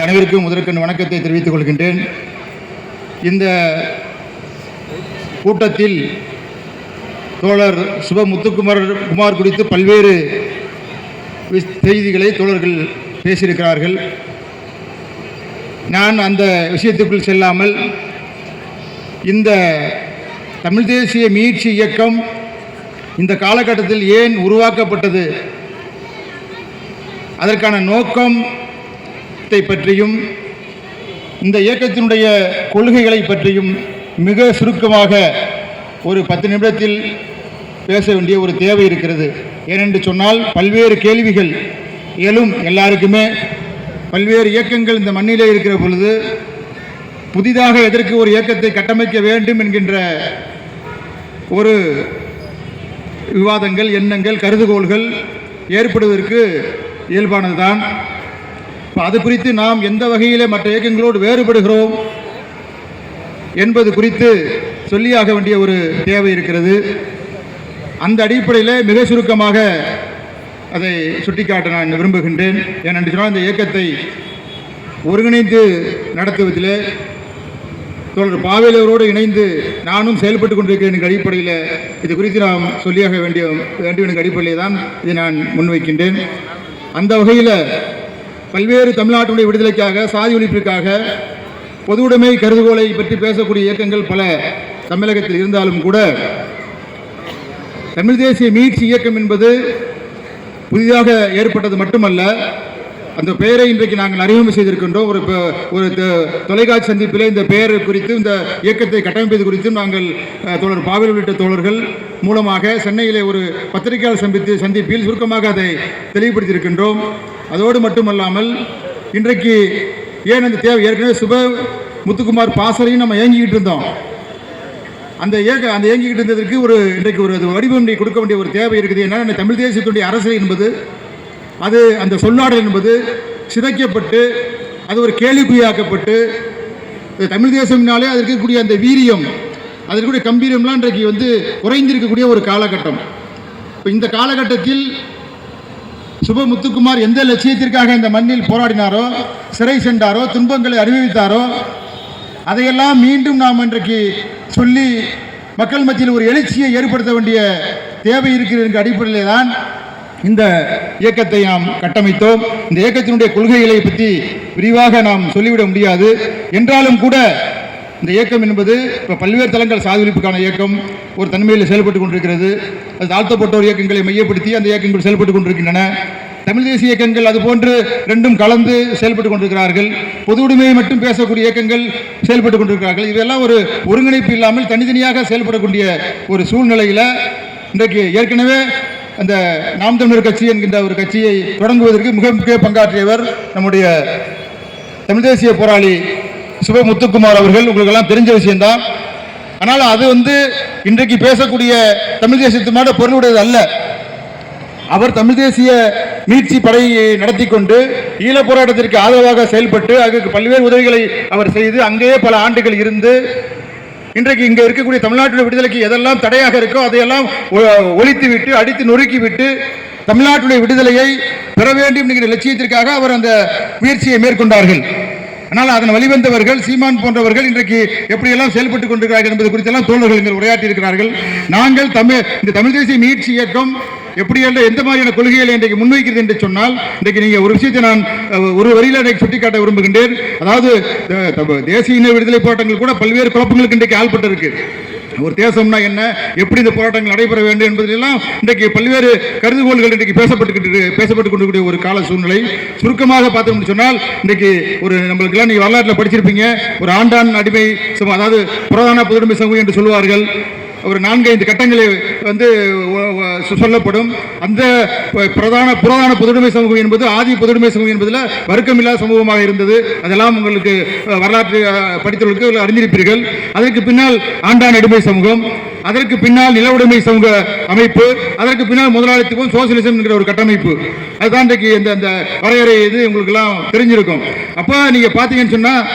அனைவருக்கும் முதற்கண் வணக்கத்தை தெரிவித்துக் கொள்கின்றேன். இந்த கூட்டத்தில் தோழர் சுப முத்துக்குமார் குமார் குறித்து பல்வேறு செய்திகளை தோழர்கள் பேசியிருக்கிறார்கள். நான் அந்த விஷயத்துக்குள் செல்லாமல் இந்த தமிழ் தேசிய மீட்சி இயக்கம் இந்த காலகட்டத்தில் ஏன் உருவாக்கப்பட்டது? அதற்கான நோக்கம் இயக்கத்தை பற்றியும் இந்த இயக்கத்தினுடைய கொள்கைகளை பற்றியும் மிக சுருக்கமாக ஒரு பத்து நிமிடத்தில் பேச வேண்டிய ஒரு தேவை இருக்கிறது. ஏனென்று சொன்னால் பல்வேறு கேள்விகள் எழும் எல்லாருக்குமே. பல்வேறு இயக்கங்கள் இந்த மண்ணிலே இருக்கிற பொழுது புதிதாக எதற்கு ஒரு இயக்கத்தை கட்டமைக்க வேண்டும் என்கின்ற ஒரு விவாதங்கள் எண்ணங்கள் கருதுகோள்கள் ஏற்படுவதற்கு இயல்பானதுதான். அது குறித்து நாம் எந்த வகையிலே மற்ற இயக்கங்களோடு வேறுபடுகிறோம் என்பது குறித்து சொல்லியாக வேண்டிய ஒரு தேவை இருக்கிறது. அந்த அடிப்படையில் மிக சுருக்கமாக அதை சுட்டிக்காட்ட நான் விரும்புகின்றேன். ஏனென்று சொன்னால் இந்த இயக்கத்தை ஒருங்கிணைந்து நடத்துவதில் தோழர் பாவேலவரோடு இணைந்து நானும் செயல்பட்டு கொண்டிருக்கிறேன் எனக்கு அடிப்படையில் இது குறித்து நாம் சொல்லியாக வேண்டிய வேண்டும் என்ற அடிப்படையில் தான் இதை நான் முன்வைக்கின்றேன். அந்த வகையில் பல்வேறு தமிழ்நாட்டுடைய விடுதலைக்காக சாதி ஒழிப்பிற்காக பொதுவுடைமை கருதுகோளை பற்றி பேசக்கூடிய இயக்கங்கள் பல தமிழகத்தில் இருந்தாலும் கூட தமிழ் தேசிய மீட்சி இயக்கம் என்பது புதிதாக ஏற்பட்டது மட்டுமல்ல அந்த பெயரை இன்றைக்கு நாங்கள் அறிமுகம் செய்திருக்கின்றோம். ஒரு ஒரு தொலைக்காட்சி சந்திப்பில் இந்த பெயர் குறித்து இந்த இயக்கத்தை கட்டமைப்பது குறித்தும் நாங்கள் தோழர் பாவில் உள்ளிட்ட தோழர்கள் மூலமாக சென்னையிலே ஒரு பத்திரிகையாளர் சந்தித்து சந்திப்பில் சுருக்கமாக அதை தெளிவுபடுத்தியிருக்கின்றோம். அதோடு மட்டுமல்லாமல் இன்றைக்கு ஏன் அந்த தேவை? ஏற்கனவே சுப முத்துக்குமார் பாசறையும் நம்ம இயங்கிக்கிட்டு இருந்தோம். அந்த இயக்க அந்த இயங்கிக்கிட்டு இருந்ததற்கு ஒரு இன்றைக்கு ஒரு வடிவம் கொடுக்க வேண்டிய ஒரு தேவை இருக்குது. ஏன்னா தமிழ் தேசியத்துடைய அரசியல் என்பது அது அந்த சொல்லாடல் என்பது சிதைக்கப்பட்டு அது ஒரு கேள்விக்குறியாக்கப்பட்டு தமிழ் தேசம்னாலே அது இருக்கக்கூடிய அந்த வீரியம் அது இருக்கக்கூடிய கம்பீரியம்லாம் இன்றைக்கு வந்து குறைந்திருக்கக்கூடிய ஒரு காலகட்டம். இப்போ இந்த காலகட்டத்தில் சுப முத்துக்குமார் எந்த லட்சியத்திற்காக இந்த மண்ணில் போராடினாரோ சிறை சென்றாரோ துன்பங்களை அனுபவித்தாரோ அதையெல்லாம் மீண்டும் நாம் இன்றைக்கு சொல்லி மக்கள் மத்தியில் ஒரு எழுச்சியை ஏற்படுத்த வேண்டிய தேவை இருக்கிறது என்ற அடிப்படையிலே தான் இந்த இயக்கத்தை நாம் கட்டமைத்தோம். இந்த இயக்கத்தினுடைய கொள்கைகளை பற்றி விரிவாக நாம் சொல்லிவிட முடியாது. என்றாலும் கூட இந்த இயக்கம் என்பது இப்போ பல்வேறு தளங்கள் சாதிப்புக்கான இயக்கம் ஒரு தன்மையில் செயல்பட்டு கொண்டிருக்கிறது. அது தாழ்த்தப்பட்டோர் இயக்கங்களை மையப்படுத்தி அந்த இயக்கங்கள் செயல்பட்டு கொண்டிருக்கின்றன. தமிழ் தேசிய இயக்கங்கள் அது போன்று ரெண்டும் கலந்து செயல்பட்டு கொண்டிருக்கிறார்கள். பொது உடைமையை மட்டும் பேசக்கூடிய இயக்கங்கள் செயல்பட்டு கொண்டிருக்கிறார்கள். இதெல்லாம் ஒரு ஒருங்கிணைப்பு இல்லாமல் தனித்தனியாக செயல்படக்கூடிய ஒரு சூழ்நிலையில் இன்றைக்கு ஏற்கனவே அந்த நாம் தமிழர் கட்சி என்கின்ற ஒரு கட்சியை தொடங்குவதற்கு மிக முக்கிய பங்காற்றியவர் நம்முடைய தமிழ் தேசிய போராளி சுப முத்துக்குமார் அவர்கள் உங்களுக்கெல்லாம் தெரிஞ்ச விஷயம்தான். ஆனால் அது வந்து இன்றைக்கு பேசக்கூடிய தமிழ் தேசியத்துமான பொருளுடையது அல்ல. அவர் தமிழ் தேசிய மீட்சி படையை நடத்தி கொண்டு ஈழ போராட்டத்திற்கு ஆதரவாக செயல்பட்டு அதுக்கு பல்வேறு உதவிகளை அவர் செய்து அங்கேயே பல ஆண்டுகள் இருந்து இன்றைக்கு இங்கே இருக்கக்கூடிய தமிழ்நாட்டுடைய விடுதலைக்கு எதெல்லாம் தடையாக இருக்கோ அதையெல்லாம் ஒ- ஒழித்து விட்டு அடித்து நொறுக்கி விட்டு தமிழ்நாட்டுடைய விடுதலையை பெற வேண்டும் என்கிற லட்சியத்திற்காக அவர் அந்த முயற்சியை மேற்கொண்டார்கள். ஆனால் அதன் வழிவந்தவர்கள் சீமான் போன்றவர்கள் இன்றைக்கு எப்படியெல்லாம் செயல்பட்டுக் கொண்டிருக்கிறார்கள் என்பது குறித்தெல்லாம் தோழர்கள் இங்கே உரையாற்றி இருக்கிறார்கள். நாங்கள் தமிழ் இந்த தமிழ் தேசிய மீட்சி இயக்கம் எப்படி என்ற எந்த மாதிரியான கொள்கைகளை இன்றைக்கு முன்வைக்கிறது என்று சொன்னால் இன்றைக்கு நீங்கள் ஒரு விஷயத்தை நான் ஒரு வரியில் இன்றைக்கு சுட்டிக்காட்ட விரும்புகின்றேன். அதாவது தேசிய இன விடுதலை போராட்டங்கள் கூட பல்வேறு குழப்பங்களுக்கு இன்றைக்கு ஆள்பட்டிருக்கு. ஒரு தேசம்னா என்ன? எப்படி இந்த போராட்டங்கள் நடைபெற வேண்டும் என்பதெல்லாம் இன்றைக்கு பல்வேறு கருதுகோள்கள் இன்றைக்கு பேசப்பட்டு பேசப்பட்டு கொண்டிருக்கிற ஒரு கால சூழ்நிலை. சுருக்கமாக பார்த்தோம்னு சொன்னால் இன்றைக்கு ஒரு நம்மளுக்கெல்லாம் நீங்கள் வரலாற்றில் படிச்சிருப்பீங்க. ஒரு ஆண்டான் அடிமை சமூகம் அதாவது புரதான பொதுடைமை சமூகம் என்று சொல்வார்கள். ஒரு நான்கு ஐந்து கட்டங்களை வந்து சொல்லப்படும். அந்த ப- பிரதான புராதான பொதுடைமை சமூகம் என்பது ஆதி பொதுடைமை சமூகம் என்பதில் வர்க்கமில்லா சமூகமாக இருந்தது. அதெல்லாம் உங்களுக்கு வரலாற்று படித்தவர்களுக்கு அறிந்திருப்பீர்கள். அதற்கு பின்னால் ஆண்டான் அடிமை சமூகம். அதற்கு பின்னால் நில உடைமை சமூக அமைப்பு. அதற்கு பின்னால் முதலாளித்துவம் சோசியலிசம் என்கிற ஒரு கட்டமைப்பு. அதுதான் இன்றைக்கு இந்த அந்த வரையறை இது உங்களுக்கு எல்லாம் தெரிஞ்சிருக்கும். அப்போ நீங்க பார்த்தீங்கன்னு சொன்னா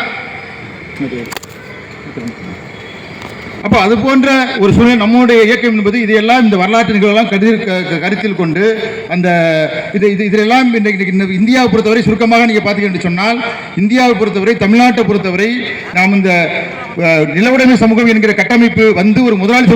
அப்போ அது போன்ற ஒரு சூழ்நிலை நம்முடைய இயக்கம் என்பது இதையெல்லாம் இந்த வரலாற்று நிகழ்வெல்லாம் கருதி க- கருத்தில் கொண்டு அந்த இது இது இதெல்லாம் இன்றைக்கு இந்தியாவை பொறுத்தவரை சுருக்கமாக நீங்கள் பார்த்தீங்கன்னு சொன்னால் இந்தியாவை பொறுத்தவரை தமிழ்நாட்டை பொறுத்தவரை நாம் இந்த நிலவுடைமை சமூகம் என்கிற கட்டமைப்பு வந்து ஒரு முதலாளி சமூகம்